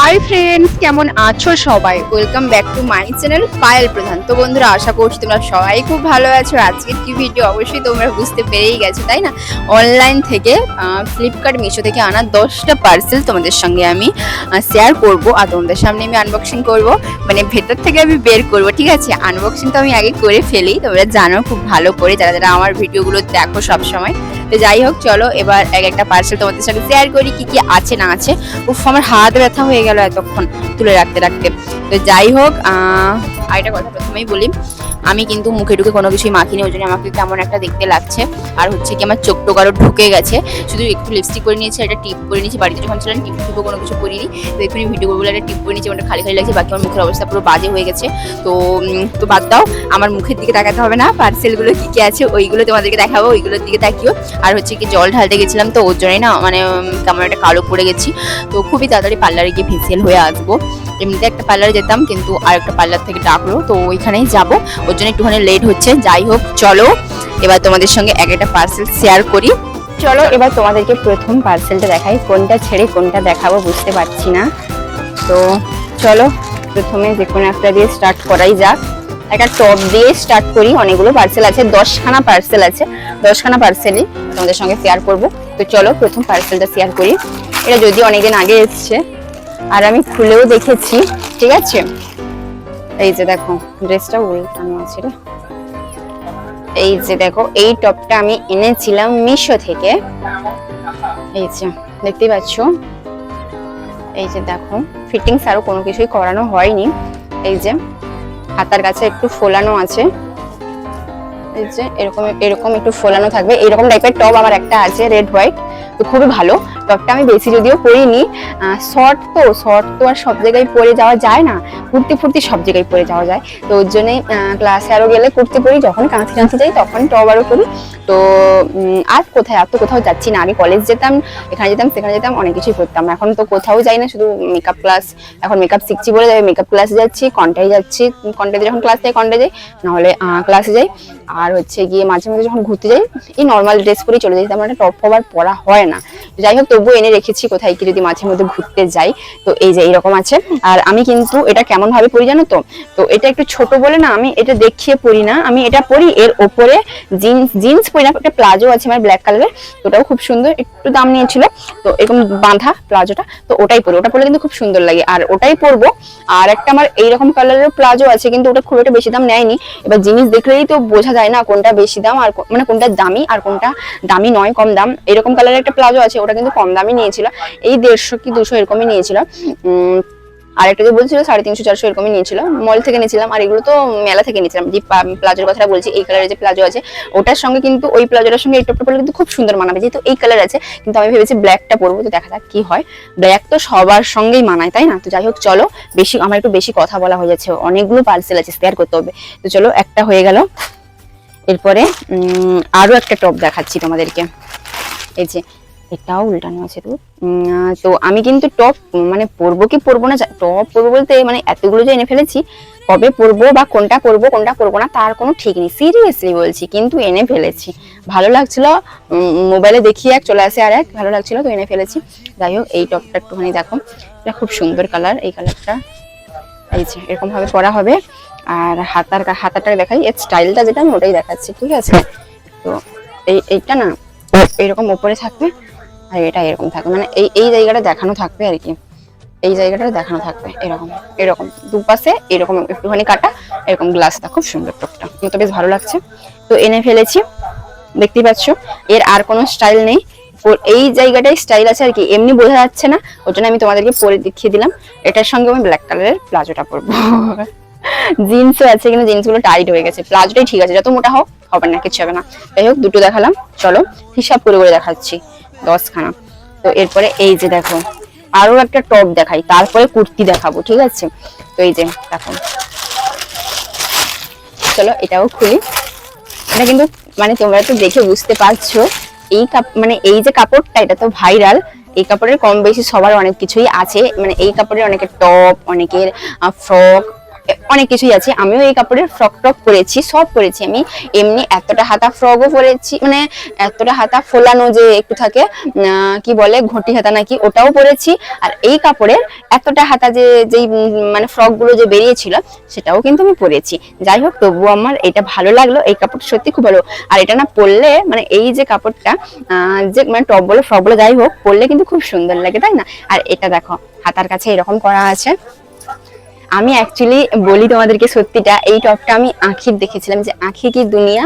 Hi friends কেমন আছো সবাই? Welcome back to my channel Payel Pradhan তো বন্ধুরা, আশা করছি তোমরা সবাই খুব ভালো আছো। আজকের কি ভিডিও অবশ্যই তোমরা বুঝতে পেরেই গেছো, তাই না? অনলাইন থেকে ফ্লিপকার্ট মিশো থেকে আনা দশটা পার্সেল তোমাদের সঙ্গে আমি শেয়ার করব। আর তোমাদের সামনে আমি আনবক্সিং করব। মানে ভেতর থেকে আমি বের করব, ঠিক আছে? আনবক্সিং তো আমি আগে করে ফেলি, তোমরা জানো, খুব ভালো করে যারা যারা আমার ভিডিওগুলো দেখো সব সময় তো যাই হোক, চলো এবার এক একটা পার্সেল তোমাদের সঙ্গে শেয়ার করি, কি কি আছে, না আছে। উফ, আমার হাত ব্যথা হয়ে গেল এতক্ষণ তুলে রাখতে রাখতে। তো যাই হোক আরেকটা কথা প্রথমেই বলি। আমি কিন্তু মুখে ঢুকে কোনো কিছুই মাখিনি, ওই জন্য আমাকে কেমন একটা দেখতে লাগছে। আর হচ্ছে কি আমার চোখ টোক আরও ঢুকে গেছে। শুধু একটু লিপস্টিক করে নিয়েছি, একটা টিপ করে নিয়েছি। বাড়িতে যখন ছিলাম টিপ টিপও কোনো কিছু করিনি তো এখানে ভিডিও বলে একটা টিপ করে নিয়েছি ওটা খালি খালি লাগছে। বাকি আমার মুখের অবস্থা পুরো বাজে হয়ে গেছে। তো তো বাদ দাও, আমার মুখের দিকে তাকাতে হবে না। পার্সেলগুলো কি কি আছে, ওইগুলো তোমাদেরকে দেখাবো, ওইগুলোর দিকে তাকিও। আর হচ্ছে কি জল ঢালতে গেছিলাম, তো ওর জন্যই না মানে কেমন একটা কালো পড়ে গেছি। তো খুবই তাড়াতাড়ি পার্লারে গিয়ে ফেসিয়াল হয়ে আসব। এমনিতে একটা পার্লারে যেতাম, কিন্তু আর একটা পার্লার থেকে ডাকলো, তো ওইখানেই যাব। ওর জন্য একটুখানি লেট হচ্ছে, যাই হোক, চলো। এবার তোমাদের সঙ্গে এক একটা পার্সেল শেয়ার করি। চলো, এবার তোমাদেরকে প্রথম পার্সেলটা দেখাই। কোনটা ছেড়ে কোনটা দেখাবো বুঝতে পারছি না। তো চলো, প্রথমে যে কোনো একটা দিয়ে স্টার্ট করাই যাক। একটা টপ দিয়ে স্টার্ট করি, অনেকগুলো পার্সেল আছে, দশখানা পার্সেল আছে। দশখানা পার্সেলই তোমাদের সঙ্গে শেয়ার করব। তো চলো, প্রথম পার্সেলটা শেয়ার করি। এটা যদি অনেকদিন আগে এসছে, আর আমি খুলেও দেখেছি, ঠিক আছে? এই যে দেখো ড্রেসটা উল্টানো আছে রে এই যে দেখো, এই টপটা আমি এনেছিলাম মিশো থেকে। এই যে, দেখতেই পাচ্ছ? এই যে দেখো ফিটিংস আরও কোনো কিছুই করানো হয়নি। এই যে, হাতার কাছে একটু ফোলানো আছে। এই যে, এরকম এরকম একটু ফোলানো থাকবে। এরকম টাইপের টপ আমার একটা আছে রেড হোয়াইট তো খুবই ভালো। টপটা আমি বেশি যদিও পরিনি শর্ট তো শর্ট তো আর সব জায়গায় পরে যাওয়া যায় না কুর্তি ফুর্তি সব জায়গায় পরে যাওয়া যায়। তো ওর জন্যই ক্লাসে আরও গেলে কুর্তি পরি যখন কাঁচি কাঁচি যাই তখন টপ আরও পরি তো আর কোথায়, আর তো কোথাও যাচ্ছি না, আগে কলেজ যেতাম, এখানে যেতাম, সেখানে যেতাম, অনেক কিছুই করতাম। এখন তো কোথাও যাই না, শুধু মেকআপ ক্লাস এখন মেকআপ শিখছি বলে যাই মেকআপ ক্লাসে যাচ্ছি কন্টাই যাচ্ছি কন্টাই যখন ক্লাস যাই কন্টাই যাই, নাহলে ক্লাসে যাই। আর হচ্ছে গিয়ে মাঝে মাঝে যখন ঘুরতে যাই, এই নর্মাল ড্রেস পরেই চলে যাই, তেমন একটা টপ আর পরা হয় না। যাই হোক তবুও এনে রেখেছি, কোথায় কি যদি মাঝে মধ্যে ঘুরতে যাই। তো এই যে এইরকম আছে। আর আমি কিন্তু এটা কেমন ভাবে পরি জানো তো? তো এটা একটু ছোট বলে না, আমি এটা দেখিয়ে পরি না। আমি এটা পরি, এর ওপরে জিন্স জিন্স পরি না, একটা প্লাজো আছে আমার ব্ল্যাক কালারের ওটাও খুব সুন্দর, একটু দাম নিয়েছিল। তো এরকম বাঁধা প্লাজোটা, তো ওটাই পরি। ওটা পরলে কিন্তু খুব সুন্দর লাগে। আর ওটাই পরবো। আর একটা আমার এইরকম কালারের প্লাজো আছে, কিন্তু ওটা খুব একটা বেশি দাম নেয়নি। এবার জিনিস দেখলেই তো বোঝা যায় না, কোনটা বেশি দাম আর মানে কোনটা দামি আর কোনটা দামি নয়, কম দাম। এরকম কালারের একটা প্লাজো আছে, ওটা কিন্তু কম দামই নিয়েছিল। এই দেড়শো কি দুশো এরকমই নিয়েছিল। আর একটা যে বলছিল সাড়ে তিনশো চারশো এরকমই নিয়েছিল। মল থেকে নিয়েছিলাম আর এগুলো তো মেলা থেকে নিয়েছিলাম। যে প্লাজোর কথাটা বলছি এই কালারের যে প্লাজো আছে ওটার সঙ্গে কিন্তু ওই প্লাজোটার সঙ্গে এই টপটা পরলে কিন্তু খুব সুন্দর মানাবে। যেহেতু এই কালার আছে কিন্তু আমি ভেবেছি ব্ল্যাকটা পরবো তো দেখা যাক কি হয়। ব্ল্যাক তো সবার সঙ্গেই মানায় তাই না? তো যাই হোক চলো বেশি আমার একটু বেশি কথা বলা হয়ে যাচ্ছে। অনেকগুলো পার্সেল আছে শেয়ার করতে হবে। তো চলো একটা হয়ে গেল। এরপরে উম, আরও একটা টপ দেখাচ্ছি তোমাদেরকে। এই যে এটাও উল্টানো আছে তো। তো আমি কিন্তু টপ মানে পরবো কি পরবো না টপ পরবো বলতে মানে এতগুলো যে এনে ফেলেছি, কবে পরবো বা কোনটা পরবো কোনটা পরবো না, তার কোনো ঠিক নেই। সিরিয়াসলি বলছি, কিন্তু এনে ফেলেছি। ভালো লাগছিল মোবাইলে দেখিয়ে এক, চলে আসে আর এক, ভালো লাগছিল, তো এনে ফেলেছি। যাই হোক, এই টপটা একটুখানি দেখো। এটা খুব সুন্দর কালার এই কালারটা এই যে এরকম ভাবে পরা হবে। আর হাতার হাতাটা দেখাই, এর স্টাইলটা যেটা, আমি ওটাই দেখাচ্ছি, ঠিক আছে? তো এই, এইটা না, এরকম উপরে থাকবে আর এটা এরকম থাকবে। মানে এই এই জায়গাটা দেখানো থাকবে আর কি। এই জায়গাটা দেখানো থাকবে, এরকম এরকম। দুপাশে এরকম একটুখানি কাটা, এরকম গ্লাসটা। খুব সুন্দর টপটা। তো বেশ ভালো লাগছে। তো এনে ফেলেছি। দেখতেই পাচ্ছ, এর আর কোনো স্টাইল নেই। এই জায়গাটাই স্টাইল আছে আর কি। এমনি বোঝা যাচ্ছে না। ওর জন্য আমি তোমাদেরকে পরে দেখিয়ে দিলাম। এটার সঙ্গে আমি ব্ল্যাক কালারের প্লাজোটা পরবো। জিন্সও আছে কিন্তু জিন্সগুলো টাইট হয়ে গেছে। প্লাজোটাই ঠিক আছে। যত মোটা হোক, হবে না, কিছু হবে না। যাই হোক, দুটো দেখালাম। চলো, হিসাব করে করে দেখাচ্ছি। দশখানা। তো এরপরে এই যে দেখো, আরও একটা টপ দেখাই, তারপরে কুর্তি দেখাবো, ঠিক আছে? তো এই যে, দেখো। চলো, এটাও খুলি। এটা কিন্তু মানে তোমরা তো দেখে বুঝতে পারছ, এই কাপ মানে এই যে কাপড়টা, এটা তো ভাইরাল। এই কাপড়ের কম বেশি সবার অনেক কিছুই আছে। মানে এই কাপড়ের অনেকের টপ, অনেকের ফ্রক অনেক কিছুই আছে। আমিও এই কাপড়ের ফ্রক টক পরেছি, সব পরেছি আমি। এমনি এতটা হাতা ফ্রকও পরেছি মানে এতটা হাতা ফোলানো যে একটু থাকে কি বলে, ঘটি হাতা নাকি, ওটাও পরেছি। আর এই কাপড়ের এতটা হাতা যে, যেই মানে ফ্রকগুলো যে বেরিয়েছিল, সেটাও কিন্তু আমি পরেছি। যাই হোক, তবুও আমার এটা ভালো লাগল, এই কাপড়টা সত্যি খুব ভালো। আর এটা না পরলে মানে এই যে কাপড়টা যে মানে টপ বলো ফ্রক বলো, যাই হোক, পরলে কিন্তু খুব সুন্দর লাগে, তাই না? আর এটা দেখো, হাতার কাছে এরকম করা আছে। আমি অ্যাকচুয়ালি বলি তোমাদেরকে সত্যিটা, এই টপটা আমি আঁখির দেখেছিলাম যে আঁখি কি দুনিয়া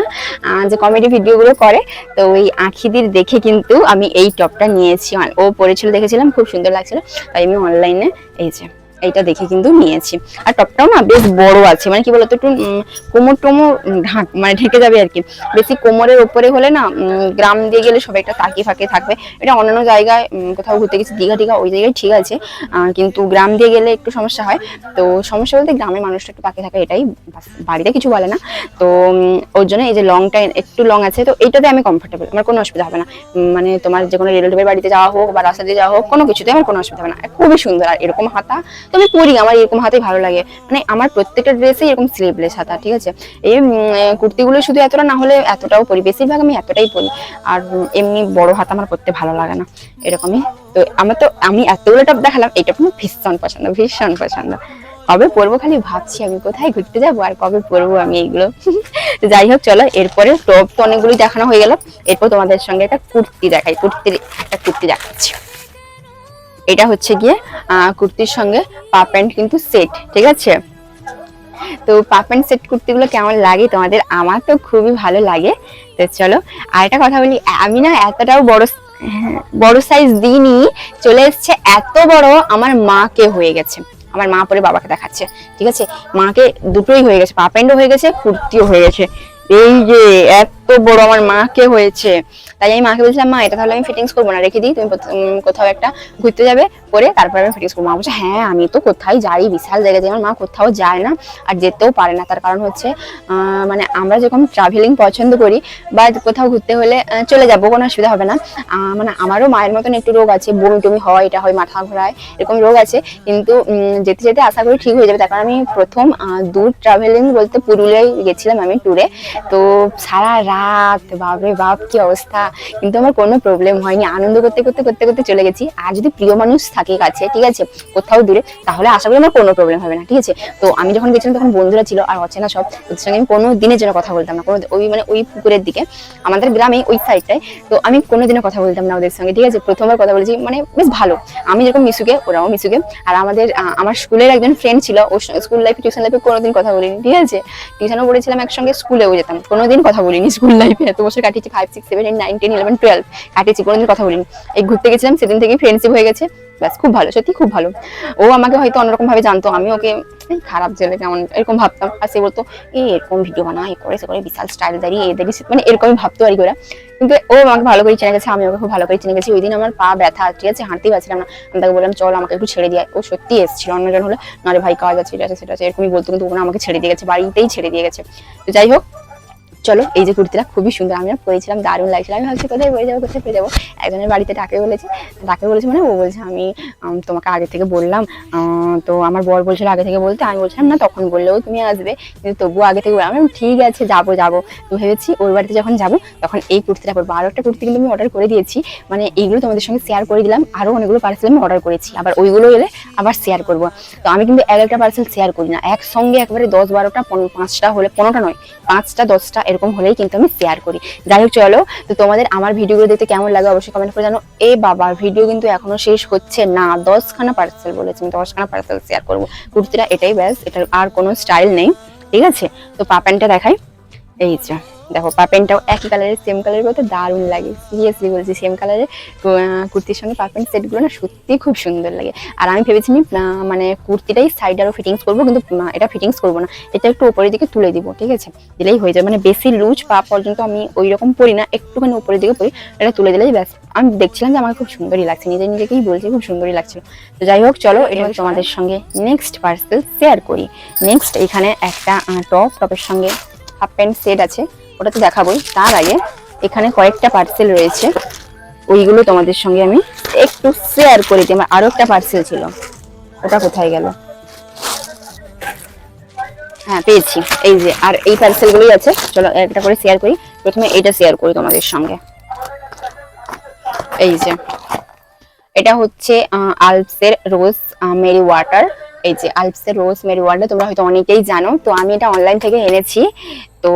যে কমেডি ভিডিওগুলো করে, তো ওই আঁখিদের দেখে কিন্তু আমি এই টপটা নিয়েছি। ও পরেছিল দেখেছিলাম, খুব সুন্দর লাগছিল, তাই আমি অনলাইনে এই যে এইটা দেখে কিন্তু নিয়েছি। আর টপটাও না বেশ বড় আছে মানে কি বলতো একটু কোমর টোমর ঢাক মানে ঢেকে যাবে আর কি। বেশি কোমরের উপরে হলে না গ্রাম দিয়ে গেলে সবাই একটা তাকিয়ে ফাঁকে থাকবে। এটা অন্যান্য জায়গায় কোথাও ঘুরতে গেছি, দীঘা টিঘা, ওই জায়গায় ঠিক আছে কিন্তু গ্রাম দিয়ে গেলে একটু সমস্যা হয়। তো সমস্যা বলতে গ্রামের মানুষটা একটু তাকিয়ে থাকে, এটাই বাড়িতে কিছু বলে না। তো ওর জন্য এই যে লংটা একটু লং আছে, তো এইটাতে আমি কমফোর্টেবল আমার কোনো অসুবিধা হবে না। মানে তোমার যে কোনো রিলেটিভের বাড়িতে যাওয়া হোক বা রাস্তা দিয়ে যাওয়া হোক, কোনো কিছুতে আমার কোনো অসুবিধা হবে না। খুবই সুন্দর, আর এরকম হাতা তো আমি পরি, আমার এরকম হাতাই ভালো লাগে। মানে আমার প্রত্যেকটা ড্রেসে এরকম স্লিভলেস হাতা, ঠিক আছে? এই কুর্তিগুলো শুধু এতটা না হলে এতটাও পরি। বেশিরভাগ আমি এতটাই পরি। আর এমনি বড় হাতা আমার পরতে ভালো লাগে না, এরকমই। তো আমার তো, আমি এতগুলো টপ দেখালাম এটা আমার ভীষণ পছন্দ ভীষণ পছন্দ। কবে পরবো খালি ভাবছি আমি কোথায় ঘুরতে যাব আর কবে পরবো আমি এইগুলো। যাই হোক, চলো, এরপরে টপ তো অনেকগুলি দেখানো হয়ে গেল। এরপর তোমাদের সঙ্গে একটা কুর্তি দেখাই, কুর্তির একটা কুর্তি দেখাচ্ছি। এটা হচ্ছে গিয়ে কুর্তির সঙ্গে পা প্যান্ট কিন্তু সেট ঠিক আছে? তো পা প্যান্ট সেট কুর্তিগুলো কেমন লাগে তোমাদের? আমার তো খুবই ভালো লাগে। তো চলো আর একটা কথা বলি আমি না এতটাও বড় হ্যাঁ, বড় সাইজ দিইনি। চলে এসছে এত বড় আমার মাকে হয়ে গেছে। আমার মা পরে বাবাকে দেখাচ্ছে ঠিক আছে? মাকে দুটোই হয়ে গেছে পা প্যান্টও হয়ে গেছে কুর্তিও হয়ে গেছে। এই যে এত বড় আমার মাকে হয়েছে। তাই আমি মাকে বলছিলাম, মা, এটা তাহলে আমি ফিটিংস করব না, রেখে দিই, তুমি কোথাও একটা ঘুরতে যাবে, পরে তারপরে আমি ফিটিংস করব। মা বলছে হ্যাঁ আমি তো কোথায় যাই, বিশাল জায়গায় যাই আমার মা কোথাও যায় না, আর যেতেও পারে না। তার কারণ হচ্ছে মানে আমরা যেরকম ট্রাভেলিং পছন্দ করি, বা কোথাও ঘুরতে হলে চলে যাব, কোনো অসুবিধা হবে না। মানে আমারও মায়ের মতন একটু রোগ আছে, বমি টমি হয়, এটা হয়, মাথা ঘোরায়, এরকম রোগ আছে। কিন্তু যেতে যেতে আশা করি ঠিক হয়ে যাবে। তার কারণ আমি প্রথম দূর ট্রাভেলিং বলতে পুরুলিয়ায় গেছিলাম আমি ট্যুরে তো সারা রাত, বাপরে বাপ, কি অবস্থা? কিন্তু আমার কোনো প্রবলেম হয়নি। আনন্দ করতে করতে করতে করতে চলে গেছি। আর যদি প্রিয় মানুষ থাকে কাছে, ঠিক আছে, কোথাও দূরে, তাহলে আশা করি আমার কোনো প্রবলেম হবে না, ঠিক আছে? তো আমি যখন গেছিলাম, তখন বন্ধুরা ছিল আর অচেনা সব, ওদের সঙ্গে আমি কোনো দিনের জন্য কথা বলতাম না। কোনো ওই মানে ওই পুকুরের দিকে, আমাদের গ্রামে ওই সাইডটায় তো আমি কোনো দিনও কথা বলতাম না ওদের সঙ্গে, ঠিক আছে? প্রথমবার কথা বলেছি মানে বেশ ভালো। আমি যেরকম মিশুকে, ওরাও মিশুকে। আর আমাদের আমার স্কুলের একজন ফ্রেন্ড ছিল, ও স্কুল লাইফে টিউশন লাইফে কোনোদিন কথা বলিনি, ঠিক আছে? টিউশনও পড়েছিলাম একসঙ্গে স্কুলেও যেতাম। কোনোদিন কথা বলিনি স্কুল লাইফে এত বছর কাটিয়েছি five six seven eight nine ten eleven twelve কাটিয়েছি, কোনোদিন কথা বলিনি। এই ঘুরতে গেছিলাম, সেদিন থেকেই ফ্রেন্ডশিপ হয়ে গেছে। ব্যাস, খুব ভালো, সত্যি খুব ভালো। ও আমাকে হয়তো অন্যরকম ভাবে জানতো, আমি ওকে খারাপ ছেলে কেমন, এরকম ভাবতাম। আর সে বলতো এই এরকম ভিডিও বানা এ করে, সে করে, বিশাল স্টাইল দাঁড়িয়ে, এ দাঁড়িয়ে মানে এরকমই ভাবতো আর কি ওরা। কিন্তু ও আমাকে ভালো করে চেনে গেছে, আমি ওকে খুব ভালো করে চিনে গেছি। ওই দিন আমার পা ব্যথা, ঠিক আছে, হাঁটতেই পারছিলাম না। আমি তাকে বললাম, চল, আমাকে একটু ছেড়ে দিয়ে ও সত্যি এসেছিল, অন্যজন হলে, না রে ভাই, কাজ আছে, এটা আছে, সেটা আছে, এরকমই বলতো, কিন্তু ও না আমাকে ছেড়ে দিয়ে গেছে, বাড়িতেই ছেড়ে দিয়ে গেছে। তো যাই হোক চলো, এই যে কুর্তিটা খুবই সুন্দর আমি পরেছিলাম, দারুণ লাগছিল। আমি ভাবছি কোথায় পরে যাব, কোথায় পরে যাব? একজনের বাড়িতে ডাকে বলেছে ডাকে বলেছে মানে ও বলছে, আমি তোমাকে আগে থেকে বললাম তো আমার বর বলছিল আগে থেকে বলতে, আমি বলছিলাম, না, তখন বললেও তুমি আসবে, কিন্তু তবুও আগে থেকে বললাম। আমি ঠিক আছে, যাব যাব। তো ভেবেছি ওর বাড়িতে যখন যাব, তখন এই কুর্তিটা পরবো। আরও একটা কুর্তি কিন্তু আমি অর্ডার করে দিয়েছি মানে এইগুলো তোমাদের সঙ্গে শেয়ার করে দিলাম আরও অনেকগুলো পার্সেল আমি অর্ডার করেছি, আবার ওইগুলো এলে আবার শেয়ার করব। তো আমি কিন্তু এক একটা পার্সেল শেয়ার করি না, একসঙ্গে একবারে দশ বারোটা পনেরো পাঁচটা হলে, পনেরোটা নয়, পাঁচটা, দশটা এরকম হলেই কিন্তু আমি শেয়ার করি। যাই হোক, চলো, তো তোমাদের আমার ভিডিওগুলো দেখতে কেমন লাগে অবশ্যই কমেন্ট করে জানো। এ বাবা ভিডিও কিন্তু এখনও শেষ হচ্ছে না। দশখানা পার্সেল বলেছি, আমি দশখানা পার্সেল শেয়ার করব। কুর্তিটা এটাই ব্যাস, এটার আর কোনো স্টাইল নেই। ঠিক আছে? তো পা প্যান্টটা দেখাই। এই যে। দেখো পা প্যান্টটাও একই কালারের সেম কালারের বলতে দারুণ লাগে। সিরিয়াসলি বলছি সেম কালারের কুর্তির সঙ্গে পা প্যান্ট সেটগুলো না সত্যি খুব সুন্দর লাগে। আর আমি ভেবেছি মানে কুর্তিটাই সাইড আরও ফিটিংস করব কিন্তু এটা ফিটিংস করব না। এটা একটু উপরের দিকে তুলে দিব ঠিক আছে? দিলেই হয়ে যাবে। মানে বেশি লুজ পা পর্যন্ত আমি ওই রকম পরি না একটুখানি উপরের দিকে পরি এটা তুলে দিলেই ব্যাস। আমি দেখছিলাম যে আমার খুব সুন্দরই লাগছে নিজে নিজেকেই বলছি খুব সুন্দরই লাগছিল। তো যাই হোক চলো এটা তোমাদের সঙ্গে নেক্সট পার্সেল শেয়ার করি। নেক্সট এখানে একটা টপ টপের সঙ্গে হাফ প্যান্ট সেট আছে। ওটা তো দেখাবোই। তার আগে এখানে কয়েকটা পার্সেল রয়েছে। ওইগুলো তোমাদের সঙ্গে আমি একটু শেয়ার করে দিই। আমার আরও একটা পার্সেল ছিল। ওটা কোথায় গেল? হ্যাঁ পেয়েছি। এই যে, আর এই পার্সেলগুলোই আছে। চলো একটা করে শেয়ার করি। প্রথমে এটা শেয়ার করি তোমাদের সঙ্গে। এই যে, এটা হচ্ছে আলপসের রোজ মেরি ওয়াটার। এই যে, আলপসের রোজ, মেরি ওয়াটার তোমরা হয়তো অনেকেই জানো। তো আমি এটা অনলাইন থেকে এনেছি। তো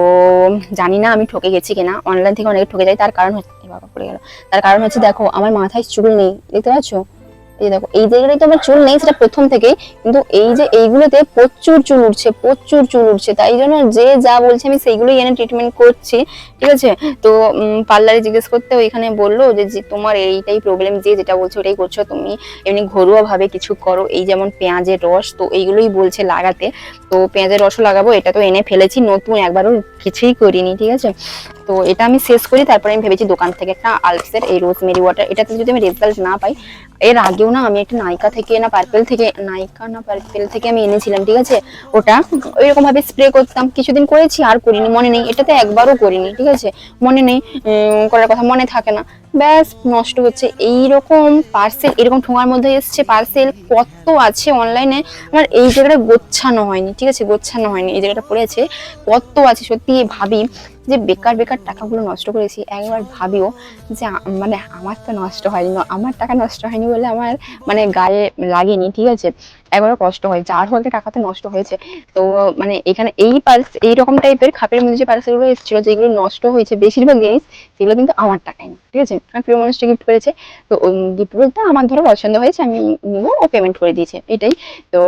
জানি না আমি ঠকে গেছি কিনা অনলাইন থেকে অনেকে ঠকে যাই তার কারণ হচ্ছে বাবা পড়ে গেল। তার কারণ হচ্ছে দেখো, আমার মাথায় চুল নেই, দেখতে পাচ্ছ? এই দেখো, এই জায়গাটায় তো আমার চুল নেই, সেটা প্রথম থেকেই, কিন্তু এই যে এইগুলোতে প্রচুর চুল উঠছে, প্রচুর চুল উঠছে, তাই জন্য যে যা বলছে আমি সেইগুলোই এনে ট্রিটমেন্ট করছি, ঠিক আছে? তো পার্লারে জিজ্ঞেস করতে ওইখানে বলল যে তোমার এইটাই প্রবলেম যে যেটা বলছো ওটাই করছ, তুমি এমনি ঘরোয়া ভাবে কিছু করো, এই যেমন পেঁয়াজের রস, তো এইগুলোই বলছে লাগাতে, তো পেঁয়াজের রসও লাগাবো, এটা তো এনে ফেলেছি, নতুন একবারও কিছুই করিনি, ঠিক আছে? তো এটা আমি শেষ করি, তারপরে আমি ভেবেছি দোকান থেকে একটা আলপসের এই রোজমেরি ওয়াটার এটাতে যদি আমি রেজাল্ট না পাই, এর আগেও না আমি একটা নাইকা থেকে না পার্পেল থেকে, নাইকা না পার্পেল থেকে আমি এনেছিলাম, ঠিক আছে? ওটা ওইরকম ভাবে স্প্রে করতাম, কিছুদিন করেছি, আর করিনি, মনে নেই, এটাতে একবারও করিনি, ঠিক আছে? মনে নেই করার কথা মনে থাকে না। ব্যাস, নষ্ট হচ্ছে। এইরকম পার্সেল এরকম ঠোঙার মধ্যে এসছে পার্সেল কত আছে অনলাইনে আমার এই জায়গাটা গোচ্ছানো হয়নি, ঠিক আছে? গোচ্ছানো হয়নি, এই জায়গাটা পড়েছে কত আছে, সত্যি ভাবি। যে বেকার বেকার টাকাগুলো নষ্ট করেছি, একবার ভাবিও যে মানে আমার তো নষ্ট হয়নি আমার টাকা নষ্ট হয়নি বলে আমার মানে গায়ে লাগেনি, ঠিক আছে? একবারও কষ্ট হয়, যার ফলে টাকা তো নষ্ট হয়েছে। তো মানে এখানে এই পার্স এইরকম টাইপের খাপের মধ্যে যে পার্সেলগুলো এসেছিল, যেগুলো নষ্ট হয়েছে বেশিরভাগ জিনিস, সেগুলো কিন্তু আমার টাকায় না ঠিক আছে? আমার প্রিয় মানুষটা গিফট করেছে, তো গিফট বলতে আমার ধরো পছন্দ হয়েছে, আমি নিবো ও পেমেন্ট করে দিয়েছে, এটাই। তো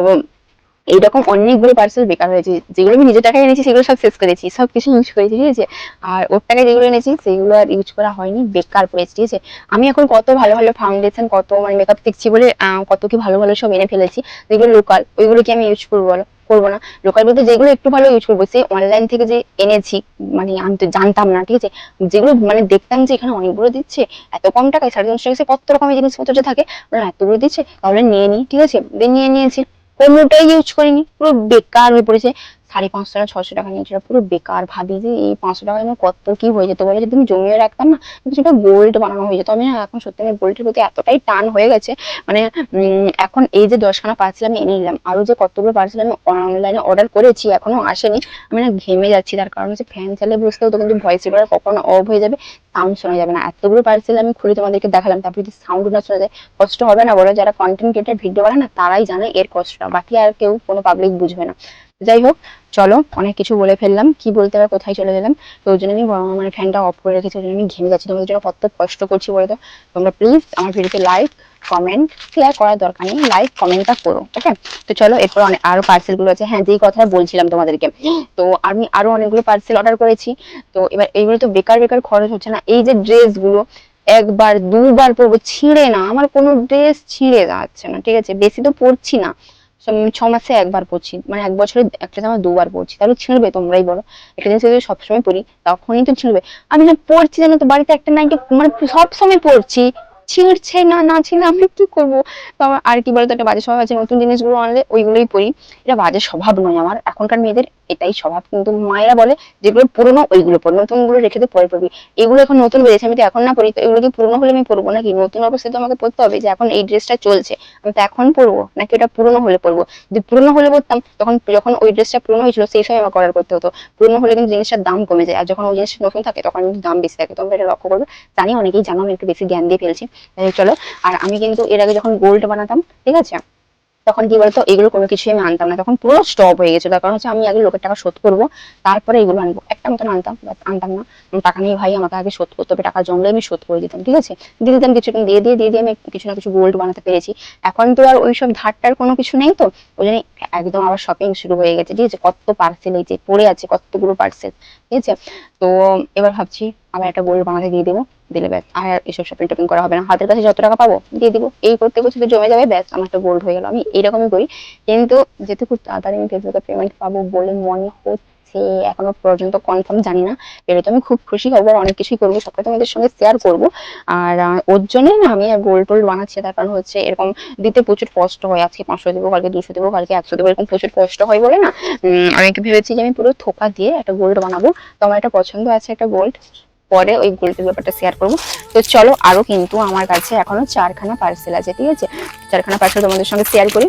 এইরকম অনেকগুলো পার্সেল বেকার হয়েছে। যেগুলো আমি নিজের টাকায় এনেছি, সেগুলো সব শেষ করেছি। সব কিছু ইউজ করেছি, ঠিক আছে? আর ওর টাকায় যেগুলো এনেছি, সেগুলো আর ইউজ করা হয়নি। বেকার পড়েছে, ঠিক আছে? আমি এখন কত ভালো ভালো ফাউন্ডেশন কত মানে মেকআপ শিখছি বলে কত কি ভালো ভালো সব এনে ফেলেছি। যেগুলো লোকাল ওইগুলো কি আমি ইউজ করব বলো? করব না। লোকাল বলতে যেগুলো একটু ভালো ইউজ করব, সেই অনলাইন থেকে যে এনেছি মানে আমি তো জানতাম না, ঠিক আছে? যেগুলো মানে দেখতাম যে এখানে অনেকগুলো দিচ্ছে, এত কম টাকায়, সাড়ে তিনশো টাকা কত রকমের জিনিসপত্র যে থাকে, ওরা এতগুলো দিচ্ছে, তাহলে নিয়ে নিই ঠিক আছে? নিয়ে নিয়েছি। কোনোটাই ইউজ করিনি পুরো বেকার হয়ে পড়েছে। সাড়ে পাঁচশো টাকা ছশো টাকা নিয়েছিল পুরো বেকার ভাবি যে, এই পাঁচশো টাকায় আমার কত কি হয়ে যেত বলে যদি আমি জমিয়ে রাখতাম না সেটা গোল্ড বানানো হয়ে যেত। আমি না এখন সত্যি আমার গোল্ডের প্রতি এতটাই টান হয়ে গেছে মানে এখন এই যে দশখানা পার্সেল আমি এনে নিলাম আরও যে কতগুলো পার্সেল আমি অনলাইনে অর্ডার করেছি, এখনও আসেনি, আমি না ঘেমে যাচ্ছি। তার কারণ হচ্ছে ফ্যান চালিয়ে বসলেও তো কিন্তু ভয়েস রেকর্ডার কখনো অফ হয়ে যাবে সাউন্ড শোনা যাবে না। এতগুলো পার্সেল আমি খুলে তোমাদেরকে দেখালাম, তারপর যদি সাউন্ড না শোনা যায়, কষ্ট হবে না। বলো যারা কন্টেন্ট ক্রিয়েটার ভিডিও বানায় না, তারাই জানে এর কষ্টটা। বাকি আর কেউ কোনো পাবলিক বুঝবে না। যাই হোক চলো অনেক কিছু বলে ফেললাম। কি বলতে আবার কোথায় চলে গেলাম? তো ওই জন্য আমি মানে ফ্যানটা অফ করে রেখেছি, ওই জন্য আমি ঘেমে যাচ্ছি তোমাদের জন্য কত কষ্ট করছি বলে তো? তোমরা প্লিজ আমার ভিডিওতে লাইক কমেন্ট শেয়ার করার দরকার নেই। লাইক কমেন্টটা করো ওকে তো চলো, এরপর অনেক আরও পার্সেলগুলো আছে। হ্যাঁ যেই কথাটা বলছিলাম তোমাদেরকে। তো আমি আরও অনেকগুলো পার্সেল অর্ডার করেছি। তো এবার এইগুলো তো বেকার বেকার খরচ হচ্ছে না। এই যে ড্রেসগুলো একবার, দুবার পরবো, ছিঁড়ে না। আমার কোনো ড্রেস ছিঁড়ে যাচ্ছে না, ঠিক আছে? বেশি তো পরছি না। ছ- মাসে একবার পড়ছি। মানে এক বছরে একটা জামা দুবার পড়ছি। তাহলে ছিঁড়বে তোমরাই বলো। একটা জিনিস যদি সবসময় পড়ি, তখনই তো ছিঁড়বে। আমি না পড়ছি জানো তো, বাড়িতে একটা নাইটি মানে সবসময় পড়ছি। ছিঁড়ছে না না ছিঁড়ে আমি কি করব? আর কি বলতো, একটা বাজে স্বভাব আছে। নতুন জিনিসগুলো আনলে ওইগুলোই পড়ি। এটা বাজে স্বভাব নয় আমার। এখনকার মেয়েদের এটাই স্বভাব। কিন্তু মায়েরা বলে যেগুলো পুরোনো, ওইগুলো পর নতুনগুলো রেখে দিয়ে পরে পড়বি। এগুলো এখন নতুন বেরিয়েছে। আমি তো এখন না পড়ি, তো এগুলো কি পুরোনো হলে আমি পরবো নাকি? নতুন অবস্থায় তো আমাকে পড়তে হবে যে এখন এই ড্রেসটা চলছে। আমি তো এখন পরবো নাকি ওটা পুরনো হলে পরবো যদি পুরনো হলে পরতাম তখন যখন ওই ড্রেসটা পুরনো হয়েছিল, সেই সময় আমাকে অর্ডার করতে হতো। পুরনো হলে কিন্তু জিনিসটার দাম কমে যায়। আর যখন ওই জিনিসটা নতুন থাকে, তখন কিন্তু দাম বেশি থাকে। তোমরা এটা লক্ষ্য করবে। জানি অনেকেই জানো, আমি একটু বেশি জ্ঞান দিয়ে ফেলছি। চলো, আর আমি কিন্তু এর আগে যখন গোল্ড বানাতাম, ঠিক আছে? তখন কি বলতো, এগুলো কোনো কিছুই আমি আনতাম না। তখন পুরো স্টপ হয়ে গেছিল। কারণ হচ্ছে আমি আগে লোকের টাকা শোধ করব, তারপরে এগুলো আনব। একটা মতন আনতাম আনতাম না। টাকা নেই ভাই আমাকে আগে শোধ করতে হবে, টাকা জমলে আমি শোধ করে দিতাম, ঠিক আছে? দিয়ে দিতাম কিছু দিয়ে দিয়ে দিয়ে দিয়ে আমি কিছু না কিছু গোল্ড বানাতে পেরেছি। এখন তো আর ওইসব ধারটার কোনো কিছু নেই তো, ওই জন্য একদম আবার শপিং শুরু হয়ে গেছে, ঠিক আছে? কত পার্সেল এই যে পড়ে আছে, কতগুলো পার্সেল ঠিক আছে? তো এবার ভাবছি আবার একটা গোল্ড বানাতে দিয়ে দেবো। দিলে ব্যাস, আর এসব শপিং টপিং করা হবে না। হাতের কাছে যত টাকা পাবো, দিয়ে দিবো। এই করতে করতে তো জমে যাবে, ব্যাস, আমার একটা গোল্ড হয়ে গেল। আমি এরকমই করি। কিন্তু যেতে খুব তাড়াতাড়ি আমি ফেসবুকে পেমেন্ট পাবো বলে মনে হচ্ছে, এখনও পর্যন্ত কনফার্ম জানি না। পেলে তো আমি খুব খুশি হব অনেক কিছুই করব, সবটা তোমাদের সঙ্গে শেয়ার করব। আর ওর জন্যই না আমি আর গোল্ড টোল্ড বানাচ্ছি, তার কারণ হচ্ছে এরকম দিতে প্রচুর কষ্ট হয়। আজকে পাঁচশো দেবো, কালকে দুশো দেবো, কালকে একশো দেবো, এরকম প্রচুর কষ্ট হয় বলে না আমি ভেবেছি যে আমি পুরো থোকা দিয়ে একটা গোল্ড বানাবো। তো আমার একটা পছন্দ আছে একটা গোল্ড পরে ওই গোল্ডের ব্যাপারটা শেয়ার করব। তো চলো, আরও কিন্তু আমার কাছে এখনও চারখানা পার্সেল আছে, ঠিক আছে? চারখানা পার্সেল তোমাদের সঙ্গে শেয়ার করি।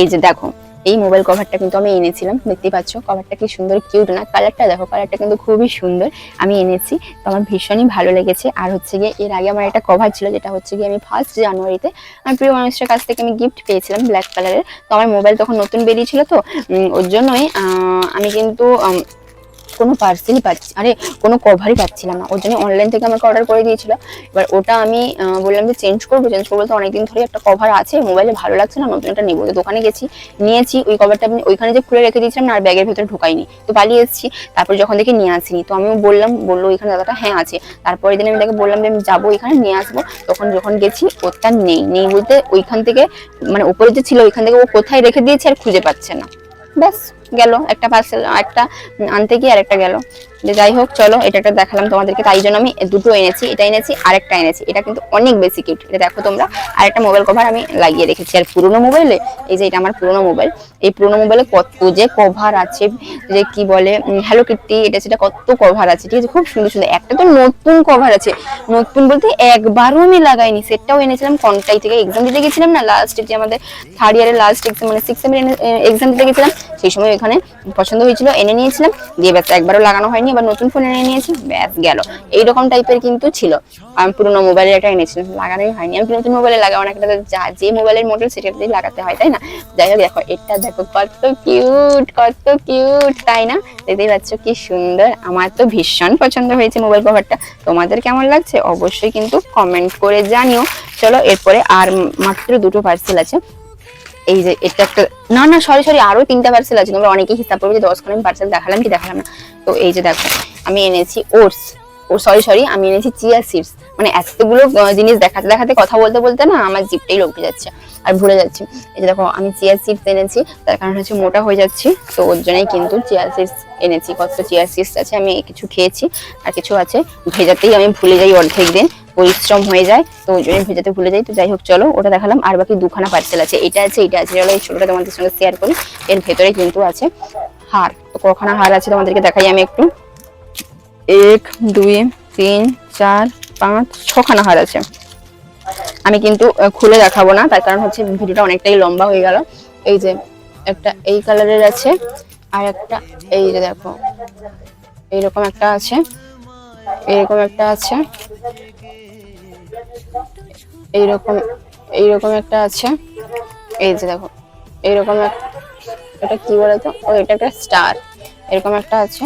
এই যে দেখো, এই মোবাইল কভারটা কিন্তু আমি এনেছিলাম, দেখতেই পাচ্ছ কভারটা কি সুন্দর কিউট না? কালারটা দেখো কালারটা কিন্তু খুবই সুন্দর, আমি এনেছি। তো আমার ভীষণই ভালো লেগেছে। আর হচ্ছে গিয়ে এর আগে আমার একটা কভার ছিল, যেটা হচ্ছে গিয়ে আমি ফার্স্ট জানুয়ারিতে আমার প্রিয় মানুষের কাছ থেকে আমি গিফট পেয়েছিলাম ব্ল্যাক কালারের তো আমার মোবাইল তখন নতুন বেরিয়েছিল তো ওর জন্যই আমি কিন্তু কোনো পার্সেলই পাচ্ছি আরে, কোনো কভারই পাচ্ছিলাম না। ওর জন্য অনলাইন থেকে আমাকে অর্ডার করে দিয়েছিল। এবার ওটা আমি বললাম যে চেঞ্জ করব চেঞ্জ করব তো অনেকদিন ধরে একটা কভার আছে মোবাইলে ভালো লাগছে না, নতুন একটা নেব। তো দোকানে গেছি, নিয়েছি, ওই কভারটা আমি ওইখানে যে খুলে রেখে দিয়েছিলাম না, আর ব্যাগের ভেতরে ঢুকাইনি। তো পালিয়ে এসেছি, তারপর যখন দেখি নিয়ে আসিনি। তো আমিও বললাম, বলল ওইখানে দাদাটা হ্যাঁ আছে। তারপরে দিন আমি তাকে বললাম যে, আমি যাব এখানে নিয়ে আসব। তখন যখন গেছি ওটা নেই। নেই বলতে ওইখান থেকে মানে উপরে যে ছিল, ওইখান থেকে ও কোথায় রেখে দিয়েছে আর খুঁজে পাচ্ছে না। ব্যাস। গেল একটা পার্সেল একটা আনতে গিয়ে আর একটা গেল। যে যাই হোক, চলো এটা একটা দেখালাম তোমাদেরকে। তাই জন্য আমি দুটো এনেছি, এটা এনেছি, আরেকটা এনেছি। এটা কিন্তু অনেক বেশি কিউট এটা দেখো তোমরা, আরেকটা মোবাইল কভার আমি লাগিয়ে রেখেছি। আর পুরোনো মোবাইলে এই যে এটা আমার পুরোনো মোবাইল এই পুরোনো মোবাইলে কত যে কভার আছে, যে কি বলে হ্যালো কিট্টি এটা সেটা কত কভার আছে, ঠিক আছে? খুব সুন্দর সুন্দর। একটা তো নতুন কভার আছে। নতুন বলতে একবারও আমি লাগাইনি। সেটটাও এনেছিলাম কনটাই থেকে এক্সাম দিতে গেছিলাম না লাস্ট যে আমাদের থার্ড ইয়ারের লাস্ট এক্সাম মানে সিক্স সেভেন এক্সাম দিতে গেছিলাম, সেই সময় এখানে পছন্দ হয়েছিল, এনে নিয়েছিলাম। দিয়ে ব্যাস, একবারও লাগানো হয়নি। এবার নতুন ফোন এনে নিয়েছি, ব্যাস গেল। এইরকম টাইপের কিন্তু ছিল। আমি পুরোনো মোবাইলে একটা এনেছিলাম, লাগানোই হয়নি। আমি নতুন মোবাইলে লাগাবো? না একটা যা যে মোবাইলের মডেল সেটাতেই লাগাতে হয়, তাই না? যাই হোক, দেখো, এটা দেখো, কত কিউট কত কিউট তাই না? দেখতেই পাচ্ছ কি সুন্দর। আমার তো ভীষণ পছন্দ হয়েছে মোবাইল কভারটা তোমাদের কেমন লাগছে? অবশ্যই কিন্তু কমেন্ট করে জানিও। চলো, এরপরে আর মাত্র দুটো পার্সেল আছে। এই যে, এটা একটা না না সরি সরি আরও তিনটা পার্সেল আছে, তোমরা অনেকেই হিসাব করবে যে দশখানা আমি পার্সেল দেখালাম কি দেখালাম না। তো এই যে দেখো, আমি এনেছি ওটস ও সরি সরি আমি এনেছি চিয়া সিডস মানে এতগুলো জিনিস দেখাতে দেখাতে কথা বলতে বলতে না আমার জিপটাই লপকে যাচ্ছে আর ভুলে যাচ্ছি। এই যে দেখো, আমি চিয়া সিডস এনেছি, তার কারণ হচ্ছে মোটা হয়ে যাচ্ছি, তো ওর জন্যই কিন্তু চিয়া সিডস এনেছি। কত চিয়া সিডস আছে, আমি কিছু খেয়েছি, আর কিছু আছে, ভেজাতেই আমি ভুলে যাই অর্ধেক দিন। পরিশ্রম হয়ে যায়, তো ওই জন্য ভেজাতে ভুলে যাই। তো যাই হোক, চলো, ওটা দেখালাম। আর বাকি দুখানা পার্সেল আছে। এটা আছে এটা আছে। চলো, এই ছোটটা তোমাদের সঙ্গে শেয়ার করি। এর ভেতরে কিন্তু আছে হার। তো কখানা হার আছে তোমাদেরকে দেখাই আমি একটু। এক, দুই, তিন, চার, পাঁচ, ছখানা হার আছে। আমি কিন্তু খুলে দেখাবো না। তার কারণ হচ্ছে ভিডিওটা অনেকটাই লম্বা হয়ে গেল। এই যে, একটা এই কালারের আছে, আর একটা এই যে দেখো, এইরকম একটা আছে এরকম একটা আছে। এইরকম এইরকম একটা আছে। এই যে দেখো, এইরকম এটা কি বলতো ও, এটা একটা স্টার এরকম একটা আছে।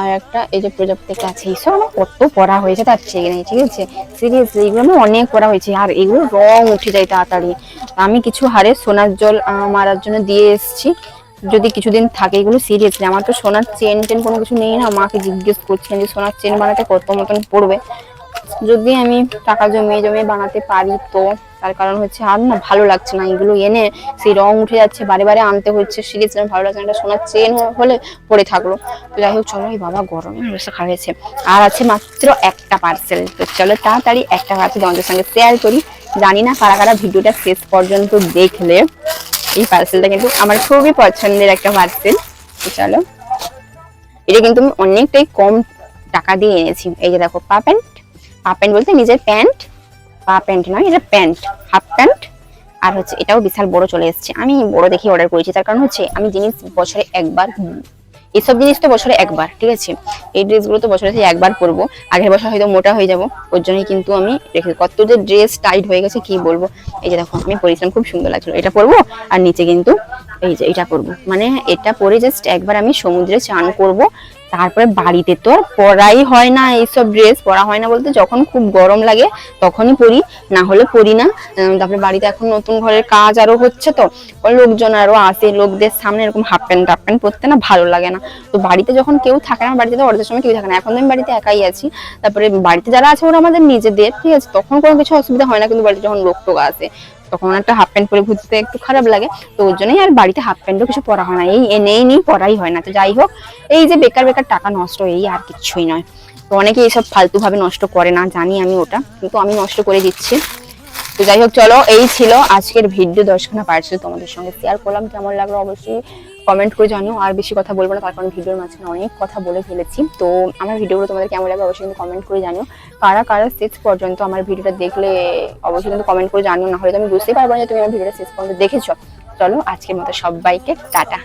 আর একটা, এই যে প্রজাপতি একটা আছে। এইসব আমার কত পড়া হয়েছে তার চেয়ে নেই, ঠিক আছে? সিরিয়াসলি এগুলো আমার অনেক পড়া হয়েছে। আর এগুলো রং উঠে যায় তাড়াতাড়ি। আমি কিছু হারে সোনার জল মারার জন্য দিয়ে এসেছি। যদি কিছুদিন থাকে এগুলো সিরিয়াসলি আমার তো সোনার চেন টেন কোনো কিছু নেই না। মাকে জিজ্ঞেস করছিলাম যে, সোনার চেন বানাতে কত মতন পড়বে? যদি আমি টাকা জমিয়ে জমিয়ে বানাতে পারি তো, তার কারণ হচ্ছে আর না ভালো লাগছে না এগুলো এনে সেই রং উঠে যাচ্ছে, বারে বারে আনতে হচ্ছে সিরিয়াসলি ভালো লাগছে না, একটা সোনার চেন হলে পড়ে থাকল। তো যাই হোক, চলো এই বাবা গরমে খারাপ হয়েছে। আর আছে মাত্র একটা পার্সেল তো চলো তাড়াতাড়ি একটা পার্সেল তোমাদের সঙ্গে শেয়ার করি। জানি না কারা কারা ভিডিওটা শেষ পর্যন্ত দেখলে এই পার্সেলটা কিন্তু আমার খুবই পছন্দের একটা পার্সেল তো চলো। এটা কিন্তু আমি অনেকটাই কম টাকা দিয়ে এনেছি। এই যে দেখো পা পা প্যান্ট বলতে নিজের প্যান্ট পা প্যান্ট নয় এটা প্যান্ট, হাফ প্যান্ট। আর হচ্ছে এটাও বিশাল বড় চলে এসেছে। আমি বড় দেখে অর্ডার করেছি, তার কারণ হচ্ছে আমি জিনিস বছরে একবার এসব জিনিস তো বছরে একবার, ঠিক আছে? এই ড্রেসগুলো তো বছরে সেই একবার পরবো। আগের বছর হয়তো মোটা হয়ে যাব, ওর জন্যই কিন্তু আমি রেখে কত যে ড্রেস টাইট হয়ে গেছে, কি বলব? এই যে দেখো, আমি পরিশ্রম, খুব সুন্দর লাগছিল। এটা পরবো, আর নিচে কিন্তু এই যে এটা পরবো মানে এটা পরে জাস্ট একবার আমি সমুদ্রে চান করব। তারপরে বাড়িতে তো পরাই হয় না এইসব ড্রেস পরা হয় না বলতে যখন খুব গরম লাগে তখনই পরি, না হলে পরি না। তারপরে বাড়িতে এখন নতুন ঘরের কাজ আরও হচ্ছে তো লোকজন আরও আসে, লোকদের সামনে এরকম হাফ প্যান্ট হাফ প্যান্ট পরতে না ভালো লাগে না। তো বাড়িতে যখন কেউ থাকে না, বাড়িতে তো অর্ধেক সময় কেউ থাকে না। এখন আমি বাড়িতে একাই আছি। তারপরে বাড়িতে যারা আছে ওরা আমাদের নিজেদের, ঠিক আছে? তখন কোনো কিছু অসুবিধা হয় না। কিন্তু বাড়িতে যখন লোক টোক আসে তখন একটা হাফ প্যান্ট পরে ঘুরতে একটু খারাপ লাগে, তো ওর জন্যই আর বাড়িতে হাফ প্যান্টও কিছু পরা হয় না। এই এনেই নিয়ে পরাই হয় না। তো যাই হোক, এই যে বেকার বেকার টাকা নষ্ট, এই আর কিছুই নয়। তো অনেকে এইসব ফালতুভাবে নষ্ট করে না, জানি আমি ওটা, কিন্তু আমি নষ্ট করে দিচ্ছি। তো যাই হোক, চলো, এই ছিল আজকের ভিডিও দশখানা পার্সেল তোমাদের সঙ্গে শেয়ার করলাম, কেমন লাগল অবশ্যই কমেন্ট করে জানো। আর বেশি কথা বলব না, তার কারণ ভিডিওর মাঝখানে অনেক কথা বলে ফেলেছি। তো আমার ভিডিওগুলো তোমাদের কেমন লাগে অবশ্যই কিন্তু কমেন্ট করে জানো কারা কারা শেষ পর্যন্ত আমার ভিডিওটা দেখলে অবশ্যই কিন্তু কমেন্ট করে জানো না হলে তো আমি বুঝতেই পারব না যে তুমি আমার ভিডিওটা শেষ পর্যন্ত দেখেছ। চলো, আজকের মতো সবাইকে টাটা।